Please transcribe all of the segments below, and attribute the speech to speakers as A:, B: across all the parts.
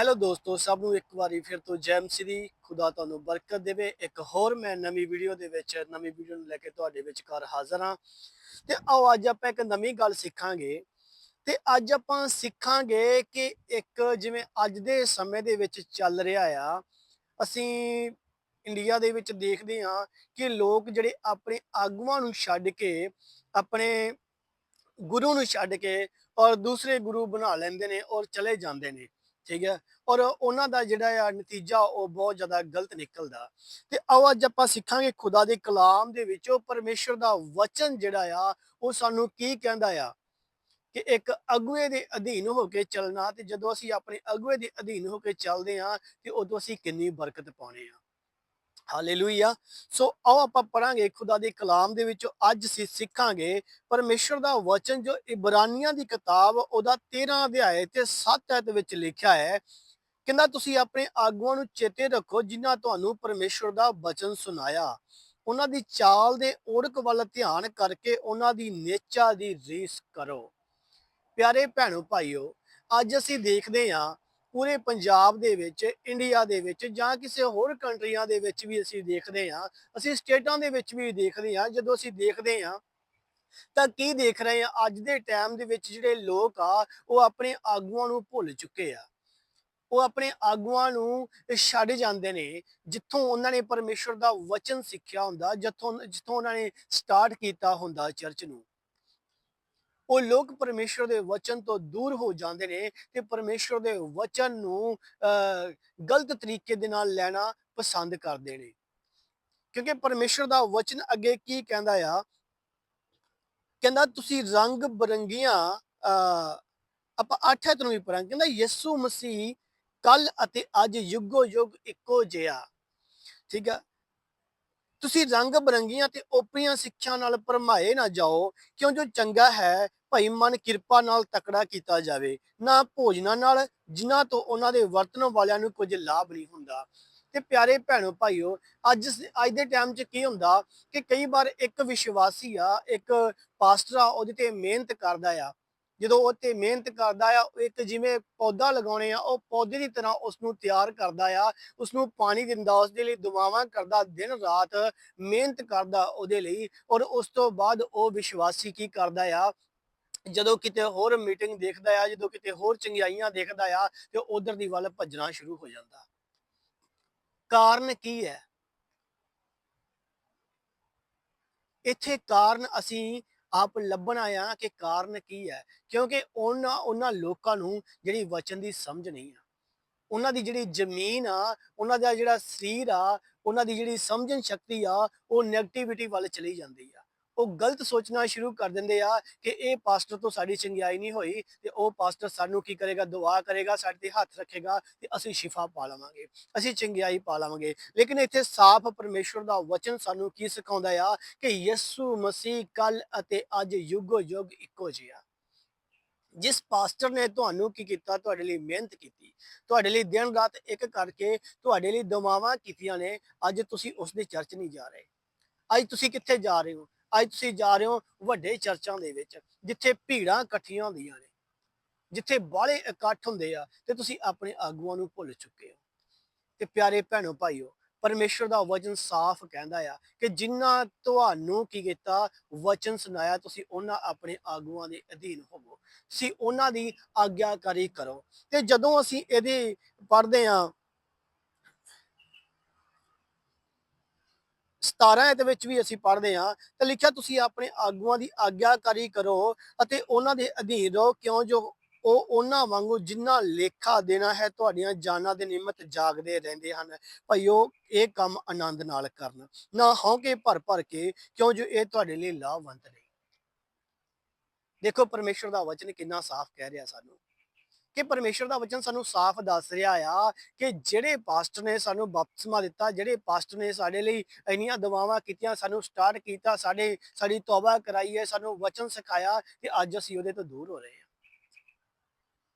A: Hello ਦੋਸਤੋ, ਸਭ ਨੂੰ ਇੱਕ ਵਾਰੀ ਫਿਰ ਤੋਂ ਜੈ ਸ੍ਰੀ ਖੁਦਾ ਤੁਹਾਨੂੰ ਬਰਕਤ ਦੇਵੇ। ਇੱਕ ਹੋਰ ਮੈਂ ਨਵੀਂ ਵੀਡੀਓ ਦੇ ਵਿੱਚ, ਨਵੀਂ ਵੀਡੀਓ ਨੂੰ ਲੈ ਕੇ ਤੁਹਾਡੇ ਵਿਚਕਾਰ ਹਾਜ਼ਰ ਹਾਂ। ਤੇ ਆਓ ਅੱਜ ਆਪਾਂ ਇੱਕ ਨਵੀਂ ਗੱਲ ਸਿੱਖਾਂਗੇ। ਤੇ ਅੱਜ ਆਪਾਂ ਸਿੱਖਾਂਗੇ ਕਿ ਇੱਕ ਜਿਵੇਂ ਅੱਜ ਦੇ ਸਮੇਂ ਦੇ ਵਿੱਚ ਚੱਲ ਰਿਹਾ ਆ, ਅਸੀਂ ਇੰਡੀਆ ਦੇ ਵਿੱਚ ਦੇਖਦੇ ਹਾਂ ਕਿ ਲੋਕ ਜਿਹੜੇ ਆਪਣੇ ਆਗੂਆਂ ਨੂੰ ਛੱਡ ਕੇ, ਆਪਣੇ ਗੁਰੂ ਨੂੰ ਛੱਡ ਕੇ ਔਰ ਦੂਸਰੇ ਗੁਰੂ ਬਣਾ ਲੈਂਦੇ ਨੇ ਔਰ ਚਲੇ ਜਾਂਦੇ ਨੇ। ਠੀਕ ਹੈ, ਔਰ ਉਹਨਾਂ ਦਾ ਜਿਹੜਾ ਆ ਨਤੀਜਾ, ਉਹ ਬਹੁਤ ਜ਼ਿਆਦਾ ਗਲਤ ਨਿਕਲਦਾ। ਤੇ ਆਓ ਅੱਜ ਆਪਾਂ ਸਿੱਖਾਂਗੇ ਖੁਦਾ ਦੇ ਕਲਾਮ ਦੇ ਵਿੱਚੋਂ ਪਰਮੇਸ਼ਰ ਦਾ ਵਚਨ ਜਿਹੜਾ ਆ, ਉਹ ਸਾਨੂੰ ਕੀ ਕਹਿੰਦਾ ਆ? ਕਿ ਇੱਕ ਅਗੁਏ ਦੇ ਅਧੀਨ ਹੋ ਕੇ ਚੱਲਣਾ, ਤੇ ਜਦੋਂ ਅਸੀਂ ਆਪਣੇ ਅਗੁਏ ਦੇ ਅਧੀਨ ਹੋ ਕੇ ਚੱਲਦੇ ਹਾਂ, ਤੇ ਉਦੋਂ ਅਸੀਂ ਕਿੰਨੀ ਬਰਕਤ ਪਾਉਣੇ ਆ। ਹਾਲੇਲੂਇਆ ਸੋ ਆਓ ਆਪਾਂ ਪੜਾਂਗੇ ਖੁਦਾ ਦੇ ਕਲਾਮ ਦੇ ਵਿੱਚੋਂ ਅੱਜ ਅਸੀਂ ਸਿੱਖਾਂਗੇ ਪਰਮੇਸ਼ਰ ਦਾ ਵਚਨ ਜੋ ਇਬਰਾਨੀਆਂ ਦੀ ਕਿਤਾਬ ਉਹਦਾ 13 ਅਧਿਆਇ ਤੇ 7 ਐਤ ਵਿੱਚ ਲਿਖਿਆ ਹੈ। ਕਹਿੰਦਾ, ਤੁਸੀਂ ਆਪਣੇ ਆਗੂਆਂ ਨੂੰ ਚੇਤੇ ਰੱਖੋ ਜਿਨ੍ਹਾਂ ਤੁਹਾਨੂੰ ਪਰਮੇਸ਼ਰ ਦਾ ਵਚਨ ਸੁਣਾਇਆ। ਉਹਨਾਂ ਦੀ ਚਾਲ ਦੇ ਓੜਕ ਵੱਲ ਧਿਆਨ ਕਰਕੇ ਉਹਨਾਂ ਦੀ ਨੇਚਾ ਦੀ ਰੀਸ ਕਰੋ। ਪਿਆਰੇ ਭੈਣੋ ਭਾਈਓ, ਅੱਜ ਅਸੀਂ ਦੇਖਦੇ ਹਾਂ ਪੂਰੇ ਪੰਜਾਬ ਦੇ ਵਿੱਚ ਇੰਡੀਆ ਦੇ ਵਿੱਚ ਜਾਂ ਕਿਸੇ ਹੋਰ ਕੰਟਰੀਆਂ ਦੇ ਵਿੱਚ ਵੀ ਅਸੀਂ ਦੇਖਦੇ ਹਾਂ, ਅਸੀਂ ਸਟੇਟਾਂ ਦੇ ਵਿੱਚ ਵੀ ਦੇਖਦੇ ਹਾਂ, ਜਦੋਂ ਅਸੀਂ ਦੇਖਦੇ ਹਾਂ ਤਾਂ ਕੀ ਦੇਖ ਰਹੇ ਹਾਂ, ਅੱਜ ਦੇ ਟਾਈਮ ਦੇ ਵਿੱਚ ਜਿਹੜੇ ਲੋਕ ਆ, ਉਹ ਆਪਣੇ ਆਗੂਆਂ ਨੂੰ ਭੁੱਲ ਚੁੱਕੇ ਆ। ਉਹ ਆਪਣੇ ਆਗੂਆਂ ਨੂੰ ਛੱਡ ਜਾਂਦੇ ਨੇ, ਜਿੱਥੋਂ ਉਹਨਾਂ ਨੇ ਪਰਮੇਸ਼ਰ ਦਾ ਵਚਨ ਸਿੱਖਿਆ ਹੁੰਦਾ, ਜਿੱਥੋਂ ਜਿੱਥੋਂ ਉਹਨਾਂ ਨੇ ਸਟਾਰਟ ਕੀਤਾ ਹੁੰਦਾ ਚਰਚ ਨੂੰ। ਉਹ ਲੋਕ ਪਰਮੇਸ਼ਰ ਦੇ ਵਚਨ ਤੋਂ ਦੂਰ ਹੋ ਜਾਂਦੇ ਨੇ ਤੇ ਪਰਮੇਸ਼ਰ ਦੇ ਵਚਨ ਨੂੰ ਅਹ, ਗਲਤ ਤਰੀਕੇ ਦੇ ਨਾਲ ਲੈਣਾ ਪਸੰਦ ਕਰਦੇ ਨੇ। ਕਿਉਂਕਿ ਪਰਮੇਸ਼ਰ ਦਾ ਵਚਨ ਅੱਗੇ ਕੀ ਕਹਿੰਦਾ ਆ? ਕਹਿੰਦਾ ਤੁਸੀਂ ਰੰਗ ਬਰੰਗੀਆਂ ਅਹ, ਆਪਾਂ ਅੱਠ ਨੂੰ ਵੀ ਪੜਾਂਗੇ ਕਹਿੰਦਾ ਯਿਸੂ ਮਸੀਹ ਕੱਲ ਅਤੇ ਅੱਜ ਯੁੱਗੋ ਯੁੱਗ ਇੱਕੋ ਜਿਹਾ। ਠੀਕ ਆ? ਤੁਸੀਂ ਰੰਗ ਬਰੰਗੀਆਂ ਤੇ ਓਪਰੀਆਂ ਸਿੱਖਿਆ ਨਾਲ ਭਰਮਾਏ ਨਾ ਜਾਓ, ਕਿਉਂ ਜੋ ਚੰਗਾ ਹੈ, ਭਾਈ ਮਨ ਕਿਰਪਾ ਨਾਲ ਤਕੜਾ ਕੀਤਾ ਜਾਵੇ। ਨਾ ਭੋਜਨਾਂ ਨਾਲ, ਜਿਨ੍ਹਾਂ ਤੋਂ ਉਹਨਾਂ ਦੇ ਵਰਤਣ ਵਾਲਿਆਂ ਨੂੰ ਕੁਝ ਲਾਭ ਨਹੀਂ ਹੁੰਦਾ। ਤੇ ਪਿਆਰੇ ਭੈਣੋ ਭਾਈਓ, ਅੱਜ ਅੱਜ ਦੇ ਟਾਈਮ 'ਚ ਕੀ ਹੁੰਦਾ ਕਿ ਕਈ ਵਾਰ ਇੱਕ ਵਿਸ਼ਵਾਸੀ ਆ, ਇੱਕ ਪਾਸਟਰ ਆ, ਉਹਦੇ ਤੇ ਮਿਹਨਤ ਕਰਦਾ ਆ। ਜਦੋਂ ਉਹ ਤੇ ਮਿਹਨਤ ਕਰਦਾ ਆ, ਉਹ ਇੱਕ ਜਿਵੇਂ ਪੌਦਾ ਲਗਾਉਣੇ ਆ, ਉਹ ਪੌਦੇ ਦੀ ਤਰ੍ਹਾਂ ਉਸ ਨੂੰ ਤਿਆਰ ਕਰਦਾ ਆ ਉਸ ਨੂੰ ਪਾਣੀ ਦਿੰਦਾ ਉਸ ਦੇ ਲਈ ਦੁਆਵਾਂ ਕਰਦਾ, ਦਿਨ ਰਾਤ ਮਿਹਨਤ ਕਰਦਾ ਉਹਦੇ ਲਈ ਔਰ ਉਸ ਤੋਂ ਬਾਅਦ ਉਹ ਵਿਸ਼ਵਾਸੀ ਕੀ ਕਰਦਾ ਆ, ਜਦੋਂ ਕਿਤੇ ਹੋਰ ਮੀਟਿੰਗ ਦੇਖਦਾ ਆ, ਜਦੋਂ ਕਿਤੇ ਹੋਰ ਚੰਗਿਆਈਆਂ ਦੇਖਦਾ ਆ, ਤੇ ਉਧਰ ਦੀ ਵੱਲ ਭੱਜਣਾ ਸ਼ੁਰੂ ਹੋ ਜਾਂਦਾ। ਕਾਰਨ ਕੀ ਹੈ? ਇੱਥੇ ਕਾਰਨ ਅਸੀਂ ਆਪ ਲੱਭਣ ਆਇਆ ਕਿ ਕਾਰਨ ਕੀ ਹੈ, ਕਿਉਂਕਿ ਉਹਨਾਂ ਉਹਨਾਂ ਲੋਕਾਂ ਨੂੰ ਜਿਹੜੀ ਵਚਨ ਦੀ ਸਮਝ ਨਹੀਂ ਆ। ਉਹਨਾਂ ਦੀ ਜਿਹੜੀ ਜ਼ਮੀਨ ਆ, ਉਹਨਾਂ ਦਾ ਜਿਹੜਾ ਸਰੀਰ ਆ, ਉਹਨਾਂ ਦੀ ਜਿਹੜੀ ਸਮਝਣ ਸ਼ਕਤੀ ਆ, ਉਹ 네ਗੇਟਿਵਿਟੀ ਵੱਲ ਚਲੀ ਜਾਂਦੀ ਆ। ਉਹ ਗਲਤ ਸੋਚਣਾ ਸ਼ੁਰੂ ਕਰ ਦਿੰਦੇ ਆ ਕਿ ਇਹ ਪਾਸਟਰ ਤੋਂ ਸਾਡੀ ਚੰਗਿਆਈ ਨਹੀਂ ਹੋਈ ਤੇ ਉਹ ਪਾਸਟਰ ਸਾਨੂੰ ਕੀ ਕਰੇਗਾ? ਦੁਆ ਕਰੇਗਾ, ਸਾਡੇ ਤੇ ਹੱਥ ਰੱਖੇਗਾ ਤੇ ਅਸੀਂ ਸ਼ਿਫਾ ਪਾ ਲਵਾਂਗੇ, ਅਸੀਂ ਚੰਗਿਆਈ ਪਾ ਲਵਾਂਗੇ। ਲੇਕਿਨ ਇੱਥੇ ਸਾਫ਼ ਪਰਮੇਸ਼ਵਰ ਦਾ ਵਚਨ ਸਾਨੂੰ ਕੀ ਸਿਖਾਉਂਦਾ ਆ ਕਿ ਯਿਸੂ ਮਸੀਹ ਕੱਲ ਅਤੇ ਅੱਜ ਯੁੱਗੋ ਯੁੱਗ ਇੱਕੋ ਜਿਹਾ। ਜਿਸ ਪਾਸਟਰ ਨੇ ਤੁਹਾਨੂੰ ਕੀ ਕੀਤਾ? ਤੁਹਾਡੇ ਲਈ ਮਿਹਨਤ ਕੀਤੀ। ਤੁਹਾਡੇ ਲਈ ਦਿਨ ਰਾਤ ਇੱਕ ਕਰਕੇ ਤੁਹਾਡੇ ਲਈ ਦੁਆਵਾਂ ਕੀਤੀਆਂ ਨੇ। ਅੱਜ ਤੁਸੀਂ ਉਸ ਦੇ ਚਰਚ ਨਹੀਂ ਜਾ ਰਹੇ। ਅੱਜ ਤੁਸੀਂ ਕਿੱਥੇ ਜਾ ਰਹੇ ਹੋ? ਅੱਜ ਤੁਸੀਂ ਜਾ ਰਹੇ ਹੋ ਵੱਡੇ ਚਰਚਾਂ ਦੇ ਵਿੱਚ, ਜਿੱਥੇ ਭੀੜਾਂ ਇਕੱਠੀਆਂ ਹੁੰਦੀਆਂ ਨੇ, ਜਿੱਥੇ ਬਾਲੇ ਇਕੱਠ ਹੁੰਦੇ ਆ ਤੇ ਤੁਸੀਂ ਆਪਣੇ ਆਗੂਆਂ ਨੂੰ ਭੁੱਲ ਚੁੱਕੇ ਹੋ। ਤੇ ਪਿਆਰੇ ਭੈਣੋ ਭਾਈਓ, ਪਰਮੇਸ਼ਰ ਦਾ ਵਚਨ ਸਾਫ਼ ਕਹਿੰਦਾ ਆ ਕਿ ਜਿਨ੍ਹਾਂ ਤੁਹਾਨੂੰ ਕੀ ਕੀਤਾ, ਵਚਨ ਸੁਣਾਇਆ, ਤੁਸੀਂ ਉਹਨਾਂ ਆਪਣੇ ਆਗੂਆਂ ਦੇ ਅਧੀਨ ਹੋਵੋ। ਤੁਸੀਂ ਉਹਨਾਂ ਦੀ ਆਗਿਆਕਾਰੀ ਕਰੋ। ਤੇ ਜਦੋਂ ਅਸੀਂ ਇਹਦੀ ਪੜ੍ਹਦੇ ਆ 17 ਦੇ ਵਿੱਚ ਵੀ ਅਸੀਂ ਪੜ੍ਹਦੇ ਹਾਂ, ਤਾਂ ਲਿਖਿਆ ਤੁਸੀਂ ਆਪਣੇ ਆਗੂਆਂ ਦੀ ਆਗਿਆਕਾਰੀ ਕਰੋ ਅਤੇ ਉਹਨਾਂ ਦੇ ਅਧੀਨ ਰਹੋ, ਕਿਉਂ ਜੋ ਉਹ ਉਹਨਾਂ ਵਾਂਗੂ ਜਿੰਨਾ ਲੇਖਾ ਦੇਣਾ ਹੈ, ਤੁਹਾਡੀਆਂ ਜਾਨਾਂ ਦੇ ਨਿਮਤ ਜਾਗਦੇ ਰਹਿੰਦੇ ਹਨ। ਭਾਈਓ ਇਹ ਕੰਮ ਆਨੰਦ ਨਾਲ ਕਰਨ। ਨਾ ਹੌਂਕੇ ਭਰ ਭਰ ਕੇ, ਕਿਉਂ ਜੋ ਇਹ ਤੁਹਾਡੇ ਲਈ ਲਾਭਵੰਤ ਨੇ। ਦੇਖੋ, ਪਰਮੇਸ਼ਰ ਦਾ ਵਚਨ ਕਿੰਨਾ ਸਾਫ਼ ਕਹਿ ਰਿਹਾ ਸਾਨੂੰ। ਕਿ ਪਰਮੇਸ਼ਰ ਦਾ ਵਚਨ ਸਾਨੂੰ ਸਾਫ਼ ਦੱਸ ਰਿਹਾ ਆ ਕਿ ਜਿਹੜੇ ਪਾਸਟਰ ਨੇ ਸਾਨੂੰ ਬਪਤਿਸਮਾ ਦਿੱਤਾ, ਜਿਹੜੇ ਪਾਸਟਰ ਨੇ ਸਾਡੇ ਲਈ ਇੰਨੀਆਂ ਦੁਆਵਾਂ ਕੀਤੀਆਂ, ਸਾਨੂੰ ਸਟਾਰਟ ਕੀਤਾ, ਸਾਡੇ, ਸਾਡੀ ਤੌਬਾ ਕਰਾਈ ਹੈ, ਸਾਨੂੰ ਵਚਨ ਸਿਖਾਇਆ ਤੇ ਅੱਜ ਅਸੀਂ ਉਹਦੇ ਤੋਂ ਦੂਰ ਹੋ ਰਹੇ ਹਾਂ।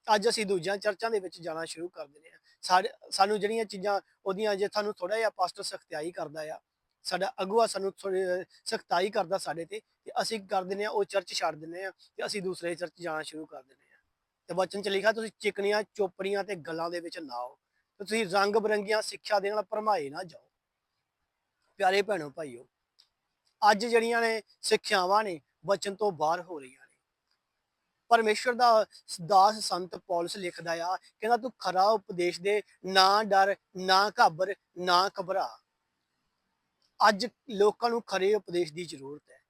A: ਅੱਜ ਅਸੀਂ ਦੂਜਿਆਂ ਚਰਚਾਂ ਦੇ ਵਿੱਚ ਜਾਣਾ ਸ਼ੁਰੂ ਕਰ ਦਿੰਦੇ ਹਾਂ। ਸਾਡੇ, ਸਾਨੂੰ ਜਿਹੜੀਆਂ ਚੀਜ਼ਾਂ ਉਹਦੀਆਂ ਜੇ ਸਾਨੂੰ ਥੋੜਾ ਜਿਹਾ ਪਾਸਟਰ ਸਖਤਾਈ ਕਰਦਾ ਆ, ਸਾਡਾ ਅਗਵਾ ਸਾਨੂੰ ਥੋੜੀ ਸਖਤਾਈ ਕਰਦਾ ਸਾਡੇ ਤੇ ਤੇ ਅਸੀਂ ਕਰ ਦਿੰਦੇ ਹਾਂ, ਉਹ ਚਰਚ ਛੱਡ ਦਿੰਦੇ ਹਾਂ ਤੇ ਅਸੀਂ ਦੂਸਰੇ ਚਰਚ ਜਾਣਾ ਸ਼ੁਰੂ ਕਰ ਦਿੰਦੇ ਹਾਂ। ਤੇ ਵਚਨ ਚ ਲਿਖਿਆ, ਤੁਸੀਂ ਚਿਕਨੀਆਂ ਚੋਪੜੀਆਂ ਤੇ ਗੱਲਾਂ ਦੇ ਵਿੱਚ ਨਾ ਆਓ ਤੇ ਤੁਸੀਂ ਰੰਗ ਬਰੰਗੀਆਂ ਸਿੱਖਿਆ ਦੇ ਨਾਲ ਭਰਮਾਏ ਨਾ ਜਾਓ। ਪਿਆਰੇ ਭੈਣੋ, ਭਾਈਓ, ਅੱਜ ਜਿਹੜੀਆਂ ਨੇ ਸਿੱਖਿਆਵਾਂ ਨੇ, ਵਚਨ ਤੋਂ ਬਾਹਰ ਹੋ ਰਹੀਆਂ ਨੇ। ਪਰਮੇਸ਼ਵਰ ਦਾ ਦਾਸ ਸੰਤ ਪੌਲਸ ਲਿਖਦਾ ਆ, ਕਹਿੰਦਾ, ਤੂੰ ਖਰਾ ਉਪਦੇਸ਼ ਦੇ, ਨਾ ਡਰ, ਨਾ ਘਾਬਰ, ਨਾ ਘਬਰਾ। ਅੱਜ ਲੋਕਾਂ ਨੂੰ ਖਰੇ ਉਪਦੇਸ਼ ਦੀ ਜ਼ਰੂਰਤ ਹੈ।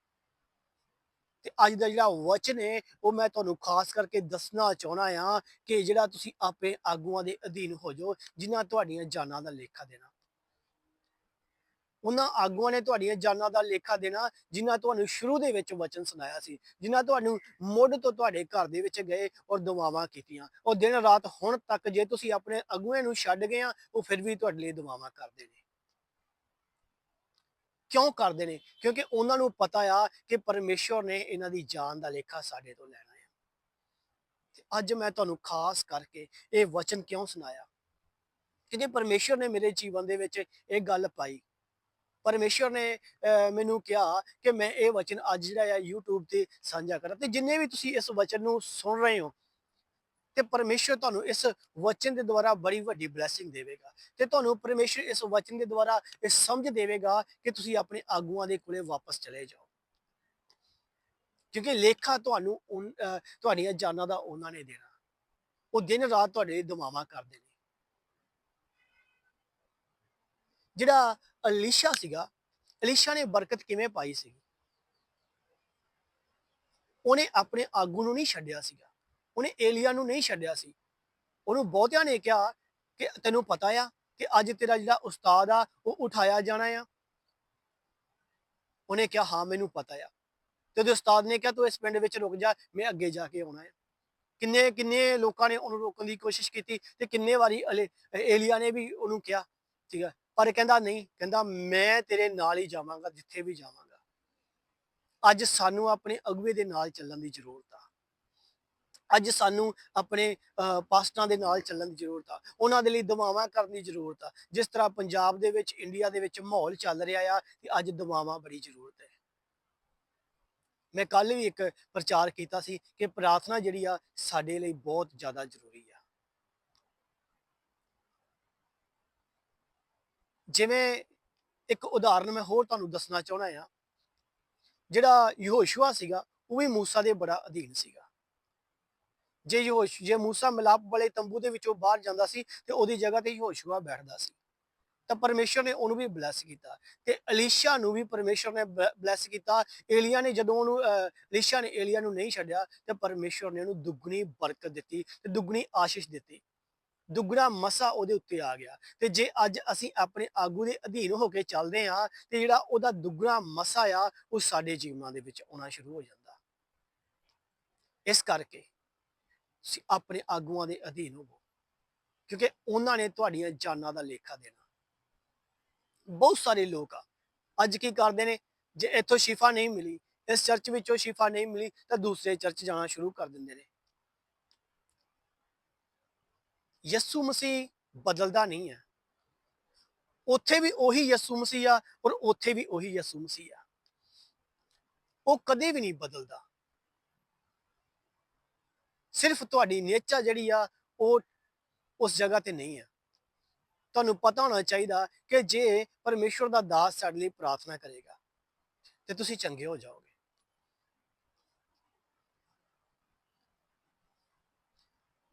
A: ਤੇ ਅੱਜ ਦਾ ਜਿਹੜਾ ਵਚਨ ਹੈ ਉਹ ਮੈਂ ਤੁਹਾਨੂੰ ਖਾਸ ਕਰਕੇ ਦੱਸਣਾ ਚਾਹਣਾ ਆ ਕਿ ਜਿਹੜਾ ਤੁਸੀਂ ਆਪੇ ਆਗੂਆਂ ਦੇ ਅਧੀਨ ਹੋ ਜਾਓ, ਜਿਨ੍ਹਾਂ ਤੁਹਾਡੀਆਂ ਜਾਨਾਂ ਦਾ ਲੇਖਾ ਦੇਣਾ। ਉਹਨਾਂ ਆਗੂਆਂ ਨੇ ਤੁਹਾਡੀਆਂ ਜਾਨਾਂ ਦਾ ਲੇਖਾ ਦੇਣਾ, ਜਿਨ੍ਹਾਂ ਤੁਹਾਨੂੰ ਸ਼ੁਰੂ ਦੇ ਵਿੱਚ ਵਚਨ ਸੁਣਾਇਆ ਸੀ, ਜਿਨ੍ਹਾਂ ਤੁਹਾਨੂੰ ਮੁੱਢ ਤੋਂ ਤੁਹਾਡੇ ਘਰ ਦੇ ਵਿੱਚ ਗਏ ਔਰ ਦੁਆਵਾਂ ਕੀਤੀਆਂ। ਉਹ ਦਿਨ ਰਾਤ ਹੁਣ ਤੱਕ ਜੇ ਤੁਸੀਂ ਆਪਣੇ ਆਗੂਆਂ ਨੂੰ ਛੱਡ ਗਏ ਆ, ਉਹ ਫਿਰ ਵੀ ਤੁਹਾਡੇ ਲਈ ਦੁਆਵਾਂ ਕਰਦੇ ਨੇ। ਕਿਉਂ ਕਰਦੇ ਨੇ? ਕਿਉਂਕਿ ਉਹਨਾਂ ਨੂੰ ਪਤਾ ਆ ਕਿ ਪਰਮੇਸ਼ਵਰ ਨੇ ਇਹਨਾਂ ਦੀ ਜਾਨ ਦਾ ਲੇਖਾ ਸਾਡੇ ਤੋਂ ਲੈਣਾ ਹੈ ਤੇ ਅੱਜ ਮੈਂ ਤੁਹਾਨੂੰ ਖਾਸ ਕਰਕੇ ਇਹ ਵਚਨ ਕਿਉਂ ਸੁਣਾਇਆ? ਕਿਉਂਕਿ ਪਰਮੇਸ਼ਵਰ ਨੇ ਮੇਰੇ ਜੀਵਨ ਦੇ ਵਿੱਚ ਇਹ ਗੱਲ ਪਾਈ। ਪਰਮੇਸ਼ਵਰ ਨੇ ਅਹ, ਮੈਨੂੰ ਕਿਹਾ ਕਿ ਮੈਂ ਇਹ ਵਚਨ ਅੱਜ ਜਿਹੜਾ ਆ YouTube ਤੇ ਸਾਂਝਾ ਕਰਾਂ। ਤੇ ਜਿੰਨੇ ਵੀ ਤੁਸੀਂ ਇਸ ਵਚਨ ਨੂੰ ਸੁਣ ਰਹੇ ਹੋ ਤੇ ਪਰਮੇਸ਼ਵਰ ਤੁਹਾਨੂੰ ਇਸ ਵਚਨ ਦੇ ਦੁਆਰਾ ਬੜੀ ਵੱਡੀ ਬਲੇਸਿੰਗ ਦੇਵੇਗਾ। ਤੇ ਤੁਹਾਨੂੰ ਪਰਮੇਸ਼ਵਰ ਇਸ ਵਚਨ ਦੇ ਦੁਆਰਾ ਇਹ ਸਮਝ ਦੇਵੇਗਾ ਕਿ ਤੁਸੀਂ ਆਪਣੇ ਆਗੂਆਂ ਦੇ ਕੋਲੇ ਵਾਪਸ ਚਲੇ ਜਾਓ। ਕਿਉਂਕਿ ਲੇਖਾ ਤੁਹਾਨੂੰ ਤੁਹਾਡੀਆਂ ਜਾਨਾਂ ਦਾ ਉਹਨਾਂ ਨੇ ਦੇਣਾ। ਉਹ ਦਿਨ ਰਾਤ ਤੁਹਾਡੇ ਲਈ ਦੁਆਵਾਂ ਕਰਦੇ ਨੇ। ਜਿਹੜਾ ਅਲੀਸ਼ਾ ਸੀਗਾ, ਅਲੀਸ਼ਾ ਨੇ ਬਰਕਤ ਕਿਵੇਂ ਪਾਈ ਸੀ ਉਹਨੇ ਆਪਣੇ ਆਗੂ ਨੂੰ ਨਹੀਂ ਛੱਡਿਆ ਸੀਗਾ। ਉਹਨੇ ਏਲੀਆ ਨੂੰ ਨਹੀਂ ਛੱਡਿਆ ਸੀ। ਉਹਨੂੰ ਬਹੁਤਿਆਂ ਨੇ ਕਿਹਾ ਕਿ ਤੈਨੂੰ ਪਤਾ ਆ ਕਿ ਅੱਜ ਤੇਰਾ ਜਿਹੜਾ ਉਸਤਾਦ ਆ, ਉਹ ਉਠਾਇਆ ਜਾਣਾ ਆ। ਉਹਨੇ ਕਿਹਾ, ਹਾਂ, ਮੈਨੂੰ ਪਤਾ ਆ। ਤੇ ਉਹਦੇ ਉਸਤਾਦ ਨੇ ਕਿਹਾ, ਤੂੰ ਇਸ ਪਿੰਡ ਵਿੱਚ ਰੁਕ ਜਾ, ਮੈਂ ਅੱਗੇ ਜਾ ਕੇ ਆਉਣਾ ਆ। ਕਿੰਨੇ ਕਿੰਨੇ ਲੋਕਾਂ ਨੇ ਉਹਨੂੰ ਰੋਕਣ ਦੀ ਕੋਸ਼ਿਸ਼ ਕੀਤੀ ਤੇ ਕਿੰਨੇ ਵਾਰੀ ਅਲੇ- ਏਲੀਆ ਨੇ ਵੀ ਉਹਨੂੰ ਕਿਹਾ, ਠੀਕ ਆ। ਪਰ ਕਹਿੰਦਾ, ਨਹੀਂ, ਕਹਿੰਦਾ, ਮੈਂ ਤੇਰੇ ਨਾਲ ਹੀ ਜਾਵਾਂਗਾ, ਜਿੱਥੇ ਵੀ ਜਾਵਾਂਗਾ। ਅੱਜ ਸਾਨੂੰ ਆਪਣੇ ਅਗਵੇ ਦੇ ਨਾਲ ਚੱਲਣ ਦੀ ਜ਼ਰੂਰਤ ਆ। ਅੱਜ ਸਾਨੂੰ ਆਪਣੇ ਅਹ, ਪਾਸਟਰਾਂ ਦੇ ਨਾਲ ਚੱਲਣ ਦੀ ਜ਼ਰੂਰਤ ਆ। ਉਹਨਾਂ ਦੇ ਲਈ ਦੁਆਵਾਂ ਕਰਨ ਦੀ ਜ਼ਰੂਰਤ ਆ। ਜਿਸ ਤਰ੍ਹਾਂ ਪੰਜਾਬ ਦੇ ਵਿੱਚ ਇੰਡੀਆ ਦੇ ਵਿੱਚ ਮਾਹੌਲ ਚੱਲ ਰਿਹਾ ਆ ਤੇ ਅੱਜ ਦਵਾਵਾਂ ਬੜੀ ਜ਼ਰੂਰਤ ਹੈ। ਮੈਂ ਕੱਲ ਵੀ ਇੱਕ ਪ੍ਰਚਾਰ ਕੀਤਾ ਸੀ ਕਿ ਪ੍ਰਾਰਥਨਾ ਜਿਹੜੀ ਆ ਸਾਡੇ ਲਈ ਬਹੁਤ ਜ਼ਿਆਦਾ ਜ਼ਰੂਰੀ ਆ। ਜਿਵੇਂ ਇੱਕ ਉਦਾਹਰਨ ਮੈਂ ਹੋਰ ਤੁਹਾਨੂੰ ਦੱਸਣਾ ਚਾਹੁੰਦਾ ਆ। ਜਿਹੜਾ ਯਹੋਸ਼ੂਆ ਸੀਗਾ ਉਹ ਵੀ ਮੂਸਾ ਦੇ ਬੜਾ ਅਧੀਨ ਸੀਗਾ। ਜੇ ਯਹੋਸ਼, ਜੇ ਮੂਸਾ ਮਿਲਾਪ ਵਾਲੇ ਤੰਬੂ ਦੇ ਵਿੱਚੋਂ ਬਾਹਰ ਜਾਂਦਾ ਸੀ ਤੇ ਉਹਦੀ ਜਗ੍ਹਾ ਤੇ ਯਹੋਸ਼ੂਆ ਬੈਠਦਾ ਸੀ। ਤਾਂ ਪਰਮੇਸ਼ਰ ਨੇ ਉਹਨੂੰ ਵੀ ਬਲੈਸ ਕੀਤਾ ਤੇ ਅਲੀਸ਼ਾ ਨੂੰ ਵੀ ਪਰਮੇਸ਼ਰ ਨੇ ਬਲੈਸ ਕੀਤਾ। ਏਲੀਆ ਨੇ ਜਦੋਂ ਉਹਨੂੰ ਅਲੀਸ਼ਾ ਨੇ ਏਲੀਆ ਨੂੰ ਨਹੀਂ ਛੱਡਿਆ ਤੇ ਪਰਮੇਸ਼ਰ ਨੇ ਉਹਨੂੰ ਦੁੱਗਣੀ ਬਰਕਤ ਦਿੱਤੀ ਤੇ ਦੁੱਗਣੀ ਆਸ਼ੀਸ਼ ਦਿੱਤੀ। ਦੁੱਗਣਾ ਮਸਾ ਉਹਦੇ ਉੱਤੇ ਆ ਗਿਆ ਤੇ ਜੇ ਅੱਜ ਅਸੀਂ ਆਪਣੇ ਆਗੂ ਦੇ ਅਧੀਨ ਹੋ ਕੇ ਚੱਲਦੇ ਹਾਂ ਤੇ ਜਿਹੜਾ ਉਹਦਾ ਦੁੱਗਣਾ ਮਸਾ ਆ ਉਹ ਸਾਡੇ ਜੀਵਨਾਂ ਦੇ ਵਿੱਚ ਆਉਣਾ ਸ਼ੁਰੂ ਹੋ ਜਾਂਦਾ। ਇਸ ਕਰਕੇ ਆਪਣੇ ਆਗੂਆਂ ਦੇ ਅਧੀਨ ਹੋਵੋ। ਕਿਉਂਕਿ ਉਹਨਾਂ ਨੇ ਤੁਹਾਡੀਆਂ ਜਾਨਾਂ ਦਾ ਲੇਖਾ ਦੇਣਾ। ਬਹੁਤ ਸਾਰੇ ਲੋਕ ਆ। ਅੱਜ ਕੀ ਕਰਦੇ ਨੇ? ਜੇ ਇੱਥੋਂ ਸ਼ਿਫਾ ਨਹੀਂ ਮਿਲੀ, ਇਸ ਚਰਚ ਵਿੱਚੋਂ ਸ਼ਿਫਾ ਨਹੀਂ ਮਿਲੀ, ਤਾਂ ਦੂਸਰੇ ਚਰਚ ਜਾਣਾ ਸ਼ੁਰੂ ਕਰ ਦਿੰਦੇ ਨੇ। ਯਿਸੂ ਮਸੀਹ ਬਦਲਦਾ ਨਹੀਂ ਹੈ। ਉੱਥੇ ਵੀ ਉਹੀ ਯਿਸੂ ਮਸੀਹ ਆ ਔਰ ਉੱਥੇ ਵੀ ਉਹੀ ਯਿਸੂ ਮਸੀਹ ਆ। ਉਹ ਕਦੇ ਵੀ ਨਹੀਂ ਬਦਲਦਾ। ਸਿਰਫ ਤੁਹਾਡੀ ਨੇਚਾ ਜਿਹੜੀ ਆ, ਉਹ ਉਸ ਜਗ੍ਹਾ ਤੇ ਨਹੀਂ ਹੈ ਤੁਹਾਨੂੰ ਪਤਾ ਹੋਣਾ ਚਾਹੀਦਾ ਕਿ ਜੇ ਪਰਮੇਸ਼ਵਰ ਦਾ ਦਾਸ ਸਾਡੇ ਲਈ ਪ੍ਰਾਰਥਨਾ ਕਰੇਗਾ, ਤੇ ਤੁਸੀਂ ਚੰਗੇ ਹੋ ਜਾਓਗੇ।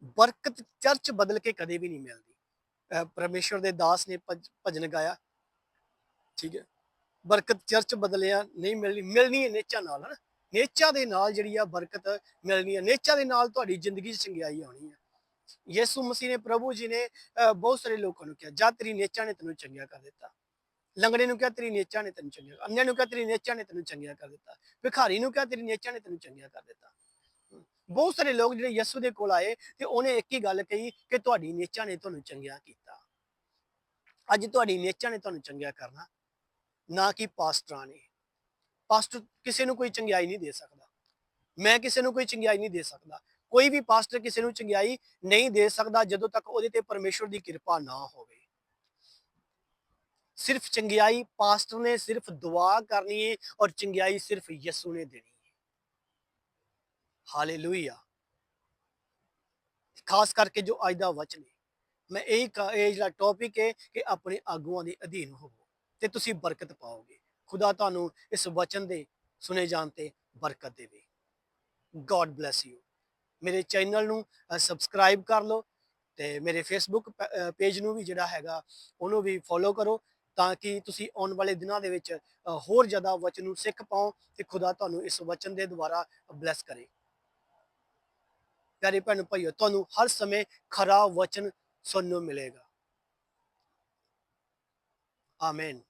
A: ਬਰਕਤ ਚਰਚ ਬਦਲ ਕੇ ਕਦੇ ਵੀ ਨਹੀਂ ਮਿਲਦੀ। ਅਹ ਪਰਮੇਸ਼ਵਰ ਦੇ ਦਾਸ ਨੇ ਭਜ- ਭਜਨ ਗਾਇਆ। ਠੀਕ ਹੈ। ਬਰਕਤ ਚਰਚ ਬਦਲਿਆ, ਨਹੀਂ ਮਿਲਣੀ ਮਿਲਣੀ ਹੈ ਨੇਚਾ ਨਾਲ, ਹਨਾ? ਨੇਚਾ ਦੇ ਨਾਲ ਜਿਹੜੀ ਆ ਬਰਕਤ ਮਿਲਣੀ ਹੈ ਨੇਚਾ ਦੇ ਨਾਲ ਤੁਹਾਡੀ ਜ਼ਿੰਦਗੀ 'ਚ ਚੰਗਿਆਈ ਆਉਣੀ ਹੈ ਯਿਸੂ ਮਸੀਹ ਨੇ ਪ੍ਰਭੂ ਜੀ ਨੇ ਬਹੁਤ ਸਾਰੇ ਲੋਕਾਂ ਨੂੰ ਕਿਹਾ, ਜਾ ਤੇਰੀ ਨੇਚਾ ਨੇ ਤੈਨੂੰ ਚੰਗਿਆ ਕਰ ਦਿੱਤਾ। ਲੰਗੜੇ ਨੂੰ ਕਿਹਾ, ਤੇਰੀ ਨੇਚਾ ਨੇ ਤੈਨੂੰ ਚੰਗਿਆ ਅੰਨਿਆਂ ਨੂੰ ਕਿਹਾ, ਤੇਰੀ ਨੇਚਾ ਨੇ ਤੈਨੂੰ ਚੰਗਿਆ ਕਰ ਦਿੱਤਾ। ਭਿਖਾਰੀ ਨੂੰ ਕਿਹਾ, ਤੇਰੀ ਨੇਚਾ ਨੇ ਤੈਨੂੰ ਚੰਗਿਆ ਕਰ ਦਿੱਤਾ। ਬਹੁਤ ਸਾਰੇ ਲੋਕ ਜਿਹੜੇ ਯਿਸੂ ਦੇ ਕੋਲ ਆਏ ਤੇ ਉਹਨੇ ਇੱਕ ਹੀ ਗੱਲ ਕਹੀ ਕਿ ਤੁਹਾਡੀ ਨੇਚਾ ਨੇ ਤੁਹਾਨੂੰ ਚੰਗਿਆ ਕੀਤਾ। ਅੱਜ ਤੁਹਾਡੀ ਨੇਚਾ ਨੇ ਤੁਹਾਨੂੰ ਚੰਗਿਆ ਕਰਨਾ। ਨਾ ਕਿ ਪਾਸਟਰਾਂ ਨੇ। ਪਾਸਟਰ ਕਿਸੇ ਨੂੰ ਕੋਈ ਚੰਗਿਆਈ ਨਹੀਂ ਦੇ ਸਕਦਾ। ਮੈਂ ਕਿਸੇ ਨੂੰ ਕੋਈ ਚੰਗਿਆਈ ਨਹੀਂ ਦੇ ਸਕਦਾ। ਕੋਈ ਵੀ ਪਾਸਟਰ ਕਿਸੇ ਨੂੰ ਚੰਗਿਆਈ ਨਹੀਂ ਦੇ ਸਕਦਾ ਜਦੋਂ ਤੱਕ ਉਹਦੇ ਤੇ ਪਰਮੇਸ਼ਵਰ ਦੀ ਕਿਰਪਾ ਨਾ ਹੋਵੇ। ਸਿਰਫ ਚੰਗਿਆਈ ਪਾਸਟਰ ਨੇ ਸਿਰਫ ਦੁਆ ਕਰਨੀ ਹੈ ਔਰ ਚੰਗਿਆਈ ਸਿਰਫ ਯਿਸੂ ਨੇ ਦੇਣੀ ਹੈ ਹਾਲੇਲੂਇਆ ਖਾਸ ਕਰਕੇ ਜੋ ਅੱਜ ਦਾ ਵਚਨ ਹੈ ਮੈਂ ਇਹ ਇਹ ਜਿਹੜਾ ਟੌਪਿਕ ਹੈ ਕਿ ਆਪਣੇ ਆਗੂਆਂ ਦੇ ਅਧੀਨ ਹੋਵੋ ਤੇ ਤੁਸੀਂ ਬਰਕਤ ਪਾਓਗੇ। ਖੁਦਾ ਤੁਹਾਨੂੰ ਇਸ ਵਚਨ ਦੇ ਸੁਨੇ ਜਾਣ ਤੇ ਬਰਕਤ ਦੇਵੇ। ਗੋਡ ਬlesਸ ਯੂ ਮੇਰੇ ਚੈਨਲ ਨੂੰ ਸਬਸਕ੍ਰਾਈਬ ਕਰ ਲਓ ਤੇ ਮੇਰੇ ਫੇਸਬੁੱਕ ਪੇਜ ਨੂੰ ਵੀ ਜਿਹੜਾ ਹੈਗਾ, ਉਹਨੂੰ ਵੀ ਫੋਲੋ ਕਰੋ ਤਾਂ ਕਿ ਤੁਸੀਂ ਆਉਣ ਵਾਲੇ ਦਿਨਾਂ ਦੇ ਵਿੱਚ ਹੋਰ ਜ਼ਿਆਦਾ ਵਚਨ ਨੂੰ ਸਿੱਖ ਪਾਓ ਤੇ ਖੁਦਾ ਤੁਹਾਨੂੰ ਇਸ ਵਚਨ ਦੇ ਦੁਆਰਾ ਬlesਸ ਕਰੇ। ਪਿਆਰੇ ਭੈਣ ਭਾਈਓ, ਤੁਹਾਨੂੰ ਹਰ ਸਮੇਂ ਖਰਾ ਵਚਨ ਸੁਣਨ ਨੂੰ ਮਿਲੇਗਾ। ਆਮੇਨ